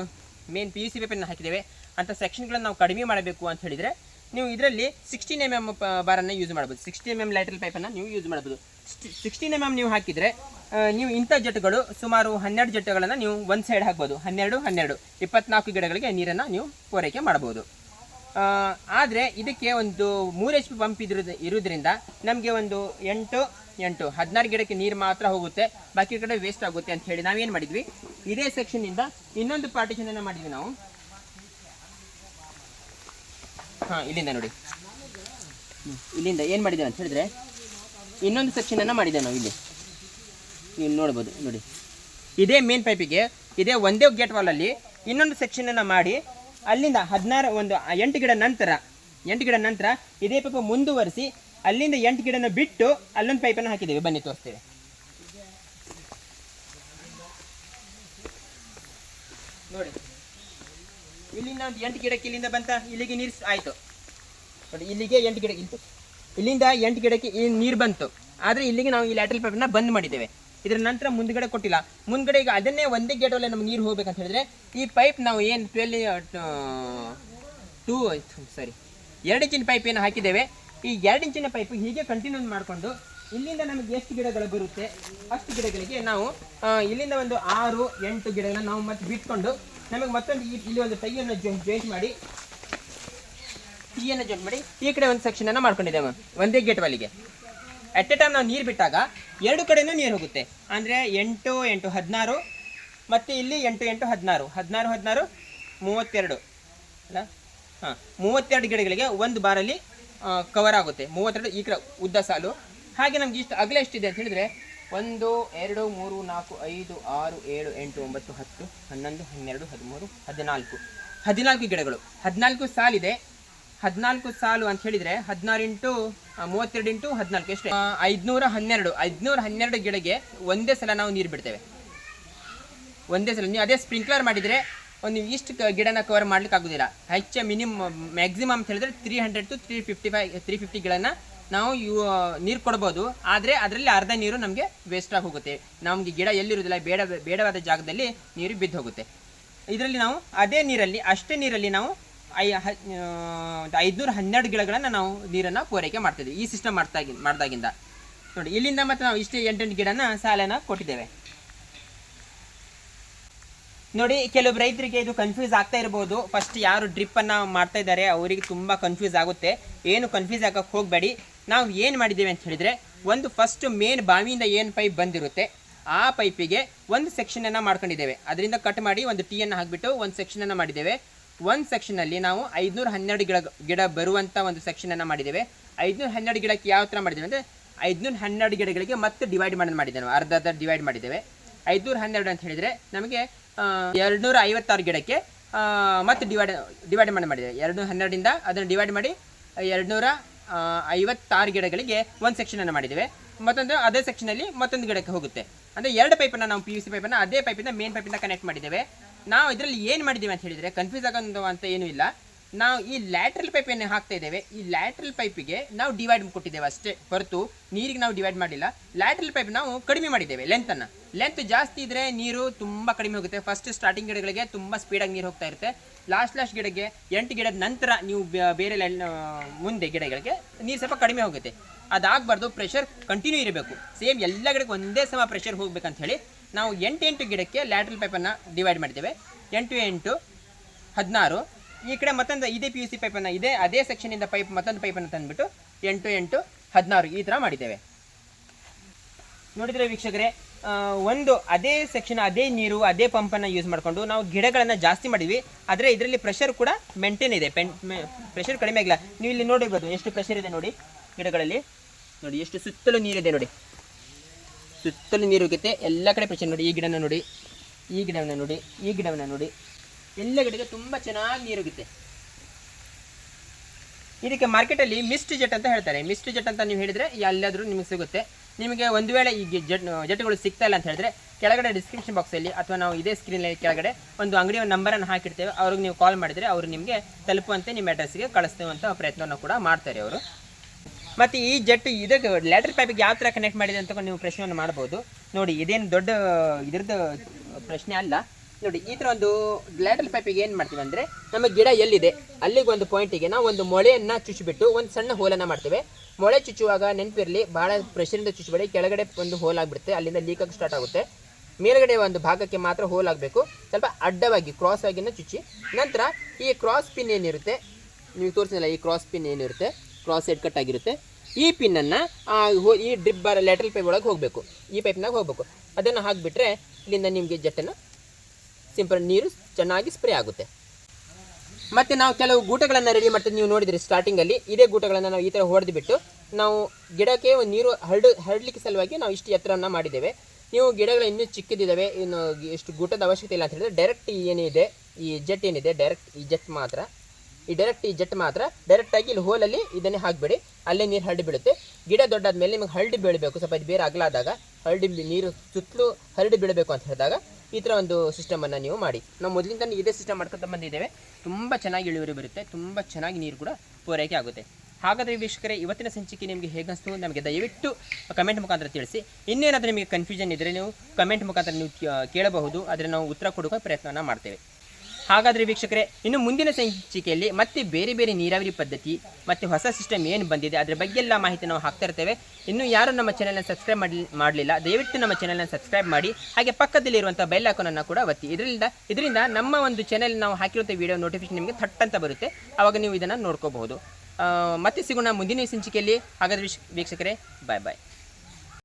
ಮೇನ್ ಪಿ ಯು ಸಿ ಪೈಪನ್ನು ಹಾಕಿದ್ದೇವೆ. ಅಂಥ ಸೆಕ್ಷನ್ಗಳನ್ನು ನಾವು ಕಡಿಮೆ ಮಾಡಬೇಕು ಅಂತ ಹೇಳಿದರೆ ನೀವು ಇದರಲ್ಲಿ ಸಿಕ್ಸ್ಟೀನ್ ಎಂ ಎಂ ಬಾರನ್ನು ಯೂಸ್ ಮಾಡ್ಬೋದು ಸಿಕ್ಸ್ಟೀನ್ ಎಂ ಎಂ ಲೈಟ್ರಲ್ ಪೈಪನ್ನು ನೀವು ಯೂಸ್ ಮಾಡ್ಬೋದು ಸಿಕ್ಸ್ಟೀನ್ ಎಂ ಎಂ ನೀವು ಹಾಕಿದರೆ ನೀವು ಇಂಥ ಜೆಟ್ಗಳು ಸುಮಾರು ಹನ್ನೆರಡು ಜಟ್ಟುಗಳನ್ನು ನೀವು ಒಂದು ಸೈಡ್ ಹಾಕ್ಬೋದು. ಹನ್ನೆರಡು ಹನ್ನೆರಡು. ಇಪ್ಪತ್ನಾಲ್ಕು ಗಿಡಗಳಿಗೆ ನೀರನ್ನು ನೀವು ಪೂರೈಕೆ ಮಾಡ್ಬೋದು ಆದರೆ ಇದಕ್ಕೆ ಒಂದು ಮೂರು ಎಚ್ ಪಿ ಪಂಪ್ ಇದ್ರ ಇರೋದ್ರಿಂದ ನಮಗೆ ಒಂದು ಎಂಟು ಎಂಟು, ಹದಿನಾರು ಗಿಡಕ್ಕೆ ನೀರು ಮಾತ್ರ ಹೋಗುತ್ತೆ. ಬಾಕಿ ಕಡೆ ವೇಸ್ಟ್ ಆಗುತ್ತೆ ಅಂತ ಹೇಳಿ ನಾವೇನು ಮಾಡಿದ್ವಿ? ಇದೇ ಸೆಕ್ಷನ್ನಿಂದ ಇನ್ನೊಂದು ಪಾರ್ಟಿಷನನ್ನು ಮಾಡಿದ್ವಿ ನಾವು. ಹಾಂ, ಇಲ್ಲಿಂದ ನೋಡಿ. ಇಲ್ಲಿಂದ ಏನು ಮಾಡಿದ್ದೇವೆ ಅಂತ ಹೇಳಿದ್ರೆ ಇನ್ನೊಂದು ಸೆಕ್ಷನನ್ನು ಮಾಡಿದ್ದೇವೆ ನಾವು ಇಲ್ಲಿ. ನೀವು ನೋಡ್ಬೋದು, ನೋಡಿ. ಇದೇ ಮೇನ್ ಪೈಪಿಗೆ ಇದೇ ಒಂದೇ ಗೇಟ್ ವಾಲಲ್ಲಿ ಇನ್ನೊಂದು ಸೆಕ್ಷನನ್ನು ಮಾಡಿ ಅಲ್ಲಿಂದ ಹದಿನಾರು, ಒಂದು ಎಂಟು ಗಿಡ ನಂತರ, ಎಂಟು ಗಿಡ ನಂತರ ಇದೇ ಪೈಪ್ ಮುಂದುವರಿಸಿ ಅಲ್ಲಿಂದ ಎಂಟು ಗಿಡನ ಬಿಟ್ಟು ಅಲ್ಲೊಂದು ಪೈಪನ್ನು ಹಾಕಿದ್ದೇವೆ. ಬನ್ನಿ, ತೋರಿಸ್ತೇವೆ. ನೋಡಿ. ಇಲ್ಲಿಂದ ಒಂದು ಎಂಟು ಗಿಡಕ್ಕೆ ಇಲ್ಲಿಂದ ಬಂತ? ಇಲ್ಲಿಗೆ ನೀರು ಆಯಿತು. ನೋಡಿ, ಇಲ್ಲಿಗೆ ಎಂಟು ಗಿಡ ಇತ್ತು ಇಲ್ಲಿಂದ ಎಂಟು ಗಿಡಕ್ಕೆ ನೀರು ಬಂತು. ಆದರೆ ಇಲ್ಲಿಗೆ ನಾವು ಈ ಲ್ಯಾಟ್ರಲ್ ಪೈಪನ್ನ ಬಂದ್ ಮಾಡಿದ್ದೇವೆ. ಇದರ ನಂತರ ಮುಂದ್ಗಡೆ ಕೊಟ್ಟಿಲ್ಲ. ಮುಂದ್ಗಡೆ ಈಗ ಅದನ್ನೇ ಒಂದೇ ಗೇಟಲ್ಲಿ ನಮ್ಗೆ ನೀರು ಹೋಗ್ಬೇಕಂತ ಹೇಳಿದ್ರೆ, ಈ ಪೈಪ್ ನಾವು ಏನು ಟ್ವೆಲ್ ಟೂ ಸಾರಿ ಎರಡು ಇಂಚಿನ ಪೈಪ್ ಏನು ಹಾಕಿದ್ದೇವೆ. ಈ ಎರಡು ಇಂಚಿನ ಪೈಪ್ ಹೀಗೆ ಕಂಟಿನ್ಯೂ ಮಾಡಿಕೊಂಡು ಇಲ್ಲಿಂದ ನಮಗೆ ಎಷ್ಟು ಗಿಡಗಳು ಬರುತ್ತೆ, ಅಷ್ಟು ಗಿಡಗಳಿಗೆ ನಾವು ಇಲ್ಲಿಂದ ಒಂದು ಆರು, ಎಂಟು ಗಿಡಗಳನ್ನ ನಾವು ಮತ್ತೆ ಬಿಟ್ಕೊಂಡು ನಮಗೆ ಮತ್ತೊಂದು ಇಲ್ಲಿ ಒಂದು ಟೈಯನ್ನು ಜಾಯಿಂಟ್ ಮಾಡಿ ಟೀಯನ್ನು ಜಾಯಿಂಟ್ ಮಾಡಿ ಈ ಕಡೆ ಒಂದು ಸೆಕ್ಷನ್ ಅನ್ನ ಮಾಡ್ಕೊಂಡಿದ್ದೇವೆ. ಒಂದೇ ಗೇಟ್ ವಾಲಿಗೆ ಅಟ್ ಎ ಟೈಮ್ ನಾವು ನೀರು ಬಿಟ್ಟಾಗ ಎರಡು ಕಡೆಯೂ ನೀರು ಹೋಗುತ್ತೆ. ಅಂದರೆ ಎಂಟು ಎಂಟು ಹದಿನಾರು, ಮತ್ತು ಇಲ್ಲಿ ಎಂಟು ಎಂಟು ಹದಿನಾರು. ಹದಿನಾರು ಹದಿನಾರು, ಮೂವತ್ತೆರಡು. ಅಲ್ಲ? ಹಾಂ, ಮೂವತ್ತೆರಡು ಗಿಡಗಳಿಗೆ ಒಂದು ಬಾರಲ್ಲಿ ಕವರ್ ಆಗುತ್ತೆ. ಮೂವತ್ತೆರಡು ಈ ಕಡೆ ಉದ್ದ ಸಾಲು. ಹಾಗೆ ನಮ್ಗೆ ಇಷ್ಟು ಅಗಲ ಎಷ್ಟಿದೆ ಅಂತ ಹೇಳಿದ್ರೆ, ಒಂದು, ಎರಡು, ಮೂರು, ನಾಲ್ಕು, ಐದು, ಆರು, ಏಳು, ಎಂಟು, ಒಂಬತ್ತು, ಹತ್ತು, ಹನ್ನೊಂದು, ಹನ್ನೆರಡು, ಹದಿಮೂರು, ಹದಿನಾಲ್ಕು. ಹದಿನಾಲ್ಕು ಗಿಡಗಳು. ಹದಿನಾಲ್ಕು ಸಾಲಿದೆ. ಹದಿನಾಲ್ಕು ಸಾಲು ಅಂತ ಹೇಳಿದರೆ, ಹದಿನಾರು ಇಂಟು ಮೂವತ್ತೆರಡು ಇಂಟು ಹದಿನಾಲ್ಕು ಎಷ್ಟು? ಐದುನೂರ ಹನ್ನೆರಡು. ಐದುನೂರ ಹನ್ನೆರಡು ಗಿಡಗೆ ಒಂದೇ ಸಲ ನಾವು ನೀರು ಬಿಡ್ತೇವೆ. ಒಂದೇ ಸಲ. ನೀವು ಅದೇ ಸ್ಪ್ರಿಂಕ್ಲರ್ ಮಾಡಿದರೆ ಒಂದು ನೀವು ಇಷ್ಟು ಗಿಡನ ಕವರ್ ಮಾಡ್ಲಿಕ್ಕೆ ಆಗೋದಿಲ್ಲ. ಹೆಚ್ಚು ಮಿನಿಮಮ್ ಮ್ಯಾಕ್ಸಿಮಮ್ ಅಂತ ಹೇಳಿದ್ರೆ three hundred to three fifty five three fifty ಗಿಡನ ನಾವು ಇವು ನೀರು ಕೊಡ್ಬೋದು. ಆದರೆ ಅದರಲ್ಲಿ ಅರ್ಧ ನೀರು ನಮಗೆ ವೇಸ್ಟ್ ಆಗಿ ಹೋಗುತ್ತೆ. ನಮಗೆ ಗಿಡ ಎಲ್ಲಿರೋದಿಲ್ಲ, ಬೇಡ, ಬೇಡವಾದ ಜಾಗದಲ್ಲಿ ನೀರು ಬಿದ್ದು ಹೋಗುತ್ತೆ. ಇದರಲ್ಲಿ ನಾವು ಅದೇ ನೀರಲ್ಲಿ, ಅಷ್ಟೇ ನೀರಲ್ಲಿ ನಾವು ಐ ಐದುನೂರ ಹನ್ನೆರಡು ಗಿಡಗಳನ್ನು ನಾವು ನೀರನ್ನು ಪೂರೈಕೆ ಮಾಡ್ತಿದ್ವಿ ಈ ಸಿಸ್ಟಮ್ ಮಾಡ್ತಾಗಿ, ಮಾಡಿದಾಗಿಂದ. ನೋಡಿ, ಇಲ್ಲಿಂದ ಮತ್ತೆ ನಾವು ಇಷ್ಟೇ ಎಂಟೆಂಟು ಗಿಡನ ಸಾಲನ ಕೊಟ್ಟಿದ್ದೇವೆ. ನೋಡಿ, ಕೆಲವು ರೈತರಿಗೆ ಇದು ಕನ್ಫ್ಯೂಸ್ ಆಗ್ತಾ ಇರ್ಬೋದು. ಫಸ್ಟ್ ಯಾರು ಡ್ರಿಪ್ ಅನ್ನ ಮಾಡ್ತಾ ಇದ್ದಾರೆ, ಅವರಿಗೆ ತುಂಬಾ ಕನ್ಫ್ಯೂಸ್ ಆಗುತ್ತೆ. ಏನು ಕನ್ಫ್ಯೂಸ್ ಆಗಕ್ಕೆ ಹೋಗಬೇಡಿ. ನಾವು ಏನು ಮಾಡಿದ್ದೇವೆ ಅಂತ ಹೇಳಿದ್ರೆ, ಒಂದು ಫಸ್ಟ್ ಮೇನ್ ಬಾವಿಯಿಂದ ಏನು ಪೈಪ್ ಬಂದಿರುತ್ತೆ, ಆ ಪೈಪಿಗೆ ಒಂದು ಸೆಕ್ಷನನ್ನು ಮಾಡ್ಕೊಂಡಿದ್ದೇವೆ. ಅದರಿಂದ ಕಟ್ ಮಾಡಿ ಒಂದು ಟೀಯನ್ನು ಹಾಕಿಬಿಟ್ಟು ಒಂದು ಸೆಕ್ಷನನ್ನು ಮಾಡಿದ್ದೇವೆ. ಒಂದು ಸೆಕ್ಷನಲ್ಲಿ ನಾವು ಐದುನೂರ ಹನ್ನೆರಡು ಗಿಡ ಗಿಡ ಬರುವಂಥ ಒಂದು ಸೆಕ್ಷನನ್ನು ಮಾಡಿದ್ದೇವೆ. ಐದುನೂರ ಹನ್ನೆರಡು ಗಿಡಕ್ಕೆ ಯಾವ ಥರ ಮಾಡಿದ್ದೇವೆ ಅಂದರೆ ಐದುನೂರ ಹನ್ನೆರಡು ಗಿಡಗಳಿಗೆ ಮತ್ತೆ ಡಿವೈಡ್ ಮಾಡಿ ಮಾಡಿದ್ದೇವೆ ನಾವು. ಅರ್ಧ ಅರ್ಧ ಡಿವೈಡ್ ಮಾಡಿದ್ದೇವೆ. ಐದುನೂರ ಹನ್ನೆರಡು ಅಂತ ಹೇಳಿದರೆ ನಮಗೆ ಎರಡುನೂರ ಐವತ್ತಾರು ಗಿಡಕ್ಕೆ ಮತ್ತೆ ಡಿವೈಡ್ ಡಿವೈಡ್ ಮಾಡಿ ಮಾಡಿದ್ದೇವೆ. ಎರಡು ಹನ್ನೆರಡರಿಂದ ಅದನ್ನು ಡಿವೈಡ್ ಮಾಡಿ, ಎರಡುನೂರ ಐವತ್ತಾರು ಗಿಡಗಳಿಗೆ ಒಂದು ಸೆಕ್ಷನನ್ನು ಮಾಡಿದ್ದೇವೆ. ಮತ್ತೊಂದು ಅದೇ ಸೆಕ್ಷನಲ್ಲಿ ಮತ್ತೊಂದು ಗಿಡಕ್ಕೆ ಹೋಗುತ್ತೆ. ಅಂದರೆ ಎರಡು ಪೈಪನ್ನು ನಾವು ಪಿ ಯು ಸಿ ಪೈಪನ್ನು ಅದೇ ಪೈಪಿಂದ ಮೇನ್ ಪೈಪಿಂದ ಕನೆಕ್ಟ್ ಮಾಡಿದ್ದೇವೆ. ನಾವು ಇದರಲ್ಲಿ ಏನು ಮಾಡಿದ್ದೀವಿ ಅಂತ ಹೇಳಿದರೆ ಕನ್ಫ್ಯೂಸ್ ಆಗೋದು ಅಂತ ಏನೂ ಇಲ್ಲ. ನಾವು ಈ ಲ್ಯಾಟ್ರಲ್ ಪೈಪನ್ನು ಹಾಕ್ತಾ ಇದ್ದೇವೆ, ಈ ಲ್ಯಾಟ್ರಲ್ ಪೈಪಿಗೆ ನಾವು ಡಿವೈಡ್ ಕೊಟ್ಟಿದ್ದೇವೆ ಅಷ್ಟೇ. ಹೊರತು ನೀರಿಗೆ ನಾವು ಡಿವೈಡ್ ಮಾಡಿಲ್ಲ. ಲ್ಯಾಟ್ರಲ್ ಪೈಪ್ ನಾವು ಕಡಿಮೆ ಮಾಡಿದ್ದೇವೆ ಲೆಂತನ್ನು ಲೆಂತ್ ಜಾಸ್ತಿ ಇದ್ದರೆ ನೀರು ತುಂಬ ಕಡಿಮೆ ಹೋಗುತ್ತೆ. ಫಸ್ಟ್ ಸ್ಟಾರ್ಟಿಂಗ್ ಗಿಡಗಳಿಗೆ ತುಂಬ ಸ್ಪೀಡಾಗಿ ನೀರು ಹೋಗ್ತಾ ಇರುತ್ತೆ. ಲಾಸ್ಟ್ ಲಾಸ್ಟ್ ಗಿಡಕ್ಕೆ ಎಂಟು ಗಿಡದ ನಂತರ ನೀವು ಬೇರೆ ಮುಂದೆ ಗಿಡಗಳಿಗೆ ನೀರು ಸ್ವಲ್ಪ ಕಡಿಮೆ ಹೋಗುತ್ತೆ. ಅದಾಗಬಾರ್ದು ಪ್ರೆಷರ್ ಕಂಟಿನ್ಯೂ ಇರಬೇಕು. ಸೇಮ್ ಎಲ್ಲ ಗಿಡಕ್ಕೆ ಒಂದೇ ಸಮ ಪ್ರೆಷರ್ ಹೋಗ್ಬೇಕಂತ ಹೇಳಿ ನಾವು ಎಂಟು ಎಂಟು ಗಿಡಕ್ಕೆ ಲ್ಯಾಟ್ರಲ್ ಪೈಪನ್ನು ಡಿವೈಡ್ ಮಾಡಿದ್ದೇವೆ ಎಂಟು ಎಂಟು ಹದಿನಾರು. ಈ ಕಡೆ ಮತ್ತೊಂದು ಇದೇ ಪಿ ಯು ಸಿ ಪೈಪನ್ನು ಇದೇ ಅದೇ ಸೆಕ್ಷನಿಂದ ಪೈಪ್ ಮತ್ತೊಂದು ಪೈಪನ್ನು ತಂದುಬಿಟ್ಟು ಎಂಟು ಎಂಟು ಹದಿನಾರು ಈ ಥರ ಮಾಡಿದ್ದೇವೆ. ನೋಡಿದರೆ ವೀಕ್ಷಕರೇ ಒಂದು ಅದೇ ಸೆಕ್ಷನ್ ಅದೇ ನೀರು, ಅದೇ ಪಂಪನ್ನು ಯೂಸ್ ಮಾಡಿಕೊಂಡು ನಾವು ಗಿಡಗಳನ್ನು ಜಾಸ್ತಿ ಮಾಡಿದ್ವಿ. ಆದರೆ ಇದರಲ್ಲಿ ಪ್ರೆಷರ್ ಕೂಡ ಮೇಂಟೈನ್ ಇದೆ. ಪೆನ್ ಪ್ರೆಷರ್ ಕಡಿಮೆ ಆಗಿಲ್ಲ. ನೀವು ಇಲ್ಲಿ ನೋಡಿರ್ಬೋದು, ಎಷ್ಟು ಪ್ರೆಷರ್ ಇದೆ ನೋಡಿ, ಗಿಡಗಳಲ್ಲಿ. ನೋಡಿ, ಎಷ್ಟು ಸುತ್ತಲೂ ನೀರಿದೆ ನೋಡಿ. ಸುತ್ತಲೂ ನೀರು ಹೋಗುತ್ತೆ. ಎಲ್ಲ ಕಡೆ ಪ್ರಶ್ನೆ ನೋಡಿ, ಈ ಗಿಡನ ನೋಡಿ, ಈ ಗಿಡವನ್ನು ನೋಡಿ, ಈ ಗಿಡವನ್ನು ನೋಡಿ. ಎಲ್ಲ ಗಿಡಕ್ಕೆ ತುಂಬ ಚೆನ್ನಾಗಿ ನೀರು ಹೋಗುತ್ತೆ. ಇದಕ್ಕೆ ಮಾರ್ಕೆಟಲ್ಲಿ ಮಿಸ್ಟ್ ಜೆಟ್ ಅಂತ ಹೇಳ್ತಾರೆ. ಮಿಸ್ಟ್ ಜೆಟ್ ಅಂತ ನೀವು ಹೇಳಿದರೆ ಎಲ್ಲಾದರೂ ನಿಮಗೆ ಸಿಗುತ್ತೆ. ನಿಮಗೆ ಒಂದು ವೇಳೆ ಈ ಜೆಟ್ ಜೆಟ್ಗಳು ಸಿಗ್ತಾ ಇಲ್ಲ ಅಂತ ಹೇಳಿದ್ರೆ ಕೆಳಗಡೆ ಡಿಸ್ಕ್ರಿಪ್ಷನ್ ಬಾಕ್ಸಲ್ಲಿ ಅಥವಾ ನಾವು ಇದೇ ಸ್ಕ್ರೀನಲ್ಲಿ ಕೆಳಗಡೆ ಒಂದು ಅಂಗಡಿಯ ನಂಬರನ್ನು ಹಾಕಿರ್ತೇವೆ. ಅವ್ರಿಗೆ ನೀವು ಕಾಲ್ ಮಾಡಿದರೆ ಅವರು ನಿಮಗೆ ತಲುಪುವಂತೆ ನಿಮ್ಮ ಅಡ್ರೆಸ್ಗೆ ಕಳಿಸ್ತೇವಂತ ಪ್ರಯತ್ನವನ್ನು ಕೂಡ ಮಾಡ್ತಾರೆ ಅವರು. ಮತ್ತು ಈ ಜೆಟ್ ಇದಕ್ಕೆ ಲ್ಯಾಟ್ರ್ ಪೈಪಿಗೆ ಯಾವ ಥರ ಕನೆಕ್ಟ್ ಮಾಡಿದೆ ಅಂತ ನೀವು ಪ್ರಶ್ನೆಯನ್ನು ಮಾಡ್ಬೋದು. ನೋಡಿ, ಇದೇನು ದೊಡ್ಡ, ಇದ್ರದ್ದು ಪ್ರಶ್ನೆ ಅಲ್ಲ. ನೋಡಿ, ಈ ಥರ ಒಂದು ಲ್ಯಾಟ್ರಲ್ ಪೈಪಿಗೆ ಏನು ಮಾಡ್ತೀವಿ ಅಂದರೆ, ನಮ್ಮ ಗಿಡ ಎಲ್ಲಿದೆ? ಅಲ್ಲಿಗೆ ಒಂದು ಪಾಯಿಂಟಿಗೆ ನಾವು ಒಂದು ಮೊಳೆಯನ್ನು ಚುಚ್ಚಿಬಿಟ್ಟು ಒಂದು ಸಣ್ಣ ಹೋಲನ್ನು ಮಾಡ್ತೇವೆ. ಮೊಳೆ ಚುಚ್ಚುವಾಗ ನೆನಪಿರಲಿ, ಭಾಳ ಪ್ರೆಷರಿಂದ ಚುಚ್ಚಬೇಡಿ. ಕೆಳಗಡೆ ಒಂದು ಹೋಲ್ ಆಗಿಬಿಡುತ್ತೆ, ಅಲ್ಲಿಂದ ಲೀಕಾಗಿ ಸ್ಟಾರ್ಟ್ ಆಗುತ್ತೆ. ಮೇಲ್ಗಡೆ ಒಂದು ಭಾಗಕ್ಕೆ ಮಾತ್ರ ಹೋಲ್ ಆಗಬೇಕು. ಸ್ವಲ್ಪ ಅಡ್ಡವಾಗಿ ಕ್ರಾಸ್ ಆಗಿನ ಚುಚ್ಚಿ. ನಂತರ ಈ ಕ್ರಾಸ್ ಪಿನ್ ಏನಿರುತ್ತೆ? ನೀವು ತೋರಿಸಿಲ್ಲ ಈ ಕ್ರಾಸ್ ಪಿನ್ ಏನಿರುತ್ತೆ? ಕ್ರಾಸ್ ಸೈಡ್ ಕಟ್ ಆಗಿರುತ್ತೆ. ಈ ಪಿನ್ನನ್ನು ಈ ಡ್ರಿಪ್ ಬಾರ್ ಲ್ಯಾಟ್ರಲ್ ಪೈಪ್ ಒಳಗೆ ಹೋಗಬೇಕು. ಈ ಪೈಪ್ನಾಗ ಹೋಗಬೇಕು. ಅದನ್ನು ಹಾಕಿಬಿಟ್ರೆ ಇಲ್ಲಿಂದ ನಿಮಗೆ ಜೆಟ್ಟನ್ನು ಸಿಂಪಲ್ ನೀರು ಚೆನ್ನಾಗಿ ಸ್ಪ್ರೇ ಆಗುತ್ತೆ. ಮತ್ತು ನಾವು ಕೆಲವು ಗೂಟಗಳನ್ನು ರೆಡಿ ಮಾಡ್ತೀವಿ ನೀವು ನೋಡಿದ್ರಿ ಸ್ಟಾರ್ಟಿಂಗಲ್ಲಿ ಇದೇ ಗೂಟಗಳನ್ನು ನಾವು ಈ ಥರ ಹೊಡೆದು ಬಿಟ್ಟು ನಾವು ಗಿಡಕ್ಕೆ ಒಂದು ನೀರು ಹರಡು, ಹರಡಲಿಕ್ಕೆ ಸಲುವಾಗಿ ನಾವು ಇಷ್ಟು ಎತ್ತರವನ್ನು ಮಾಡಿದ್ದೇವೆ. ನೀವು ಗಿಡಗಳು ಇನ್ನೂ ಚಿಕ್ಕದಿದ್ದಾವೆ, ಇನ್ನು ಎಷ್ಟು ಗೂಟದ ಅವಶ್ಯಕತೆ ಇಲ್ಲ ಅಂತ ಹೇಳಿದ್ರೆ ಡೈರೆಕ್ಟ್ ಏನಿದೆ, ಈ ಜೆಟ್ ಏನಿದೆ ಡೈರೆಕ್ಟ್ ಈ ಜೆಟ್ ಮಾತ್ರ. ಈ ಡೈರೆಕ್ಟ್ ಈ ಜೆಟ್ ಮಾತ್ರ ಡೈರೆಕ್ಟಾಗಿ ಇಲ್ಲಿ ಹೋಲಲ್ಲಿ ಇದನ್ನೇ ಹಾಕಿಬಿಡಿ. ಅಲ್ಲೇ ನೀರು ಹರಡಿ ಬೀಳುತ್ತೆ. ಗಿಡ ದೊಡ್ಡಾದ ಮೇಲೆ ನಿಮಗೆ ಹರಡಿ ಬೀಳಬೇಕು. ಸ್ವಲ್ಪ ಇದು ಬೇರೆ ಅಗಲಾದಾಗ ಹರಡಿ ನೀರು ಸುತ್ತಲೂ ಹರಡಿ ಬೀಳಬೇಕು ಅಂತ ಹೇಳಿದಾಗ ಈ ಥರ ಒಂದು ಸಿಸ್ಟಮನ್ನು ನೀವು ಮಾಡಿ. ನಾವು ಮೊದಲಿಂದ ಇದೇ ಸಿಸ್ಟಮ್ ಮಾಡ್ಕೊತ ಬಂದಿದ್ದೇವೆ. ತುಂಬ ಚೆನ್ನಾಗಿ ಇಳುವರಿ ಬರುತ್ತೆ. ತುಂಬ ಚೆನ್ನಾಗಿ ನೀರು ಕೂಡ ಪೂರೈಕೆ ಆಗುತ್ತೆ. ಹಾಗಾದರೆ ವೀಕ್ಷಕರೇ, ಇವತ್ತಿನ ಸಂಚಿಕೆ ನಿಮಗೆ ಹೇಗನ್ನಿಸ್ತು ನಮಗೆ ದಯವಿಟ್ಟು ಕಮೆಂಟ್ ಮುಖಾಂತರ ತಿಳಿಸಿ. ಇನ್ನೇನಾದರೂ ನಿಮಗೆ ಕನ್ಫ್ಯೂಷನ್ ಇದ್ದರೆ ನೀವು ಕಮೆಂಟ್ ಮುಖಾಂತರ ನೀವು ಕೇಳಬಹುದು. ಆದರೆ ನಾವು ಉತ್ತರ ಕೊಡುವ ಪ್ರಯತ್ನವನ್ನು ಮಾಡ್ತೇವೆ. ಹಾಗಾದರೆ ವೀಕ್ಷಕರೇ, ಇನ್ನು ಮುಂದಿನ ಸಂಚಿಕೆಯಲ್ಲಿ ಮತ್ತೆ ಬೇರೆ ಬೇರೆ ನೀರಾವರಿ ಪದ್ಧತಿ ಮತ್ತು ಹೊಸ ಸಿಸ್ಟಮ್ ಏನು ಬಂದಿದೆ ಅದರ ಬಗ್ಗೆ ಎಲ್ಲ ಮಾಹಿತಿ ನಾವು ಹಾಕ್ತಾ ಇರ್ತೇವೆ. ಇನ್ನು ಯಾರು ನಮ್ಮ ಚಾನಲ್ನ ಸಬ್ಸ್ಕ್ರೈಬ್ ಮಾಡಿ, ಮಾಡಲಿಲ್ಲ, ದಯವಿಟ್ಟು ನಮ್ಮ ಚಾನಲ್ನ ಸಬ್ಸ್ಕ್ರೈಬ್ ಮಾಡಿ, ಹಾಗೆ ಪಕ್ಕದಲ್ಲಿರುವಂಥ ಬೆಲ್ ಐಕಾನನ್ನು ಕೂಡ ಒತ್ತಿ. ಇದರಿಂದ ಇದರಿಂದ ನಮ್ಮ ಒಂದು ಚಾನಲ್ ನಾವು ಹಾಕಿರುವಂಥ ವಿಡಿಯೋ ನೋಟಿಫಿಕೇಶನ್ ನಿಮಗೆ ಥಟ್ ಅಂತ ಬರುತ್ತೆ. ಆವಾಗ ನೀವು ಇದನ್ನು ನೋಡ್ಕೋಬಹುದು. ಮತ್ತೆ ಸಿಗೋಣ ಮುಂದಿನ ಸಂಚಿಕೆಯಲ್ಲಿ. ಹಾಗಾದರೆ ವೀಕ್ಷಕರೇ ಬಾಯ್ ಬಾಯ್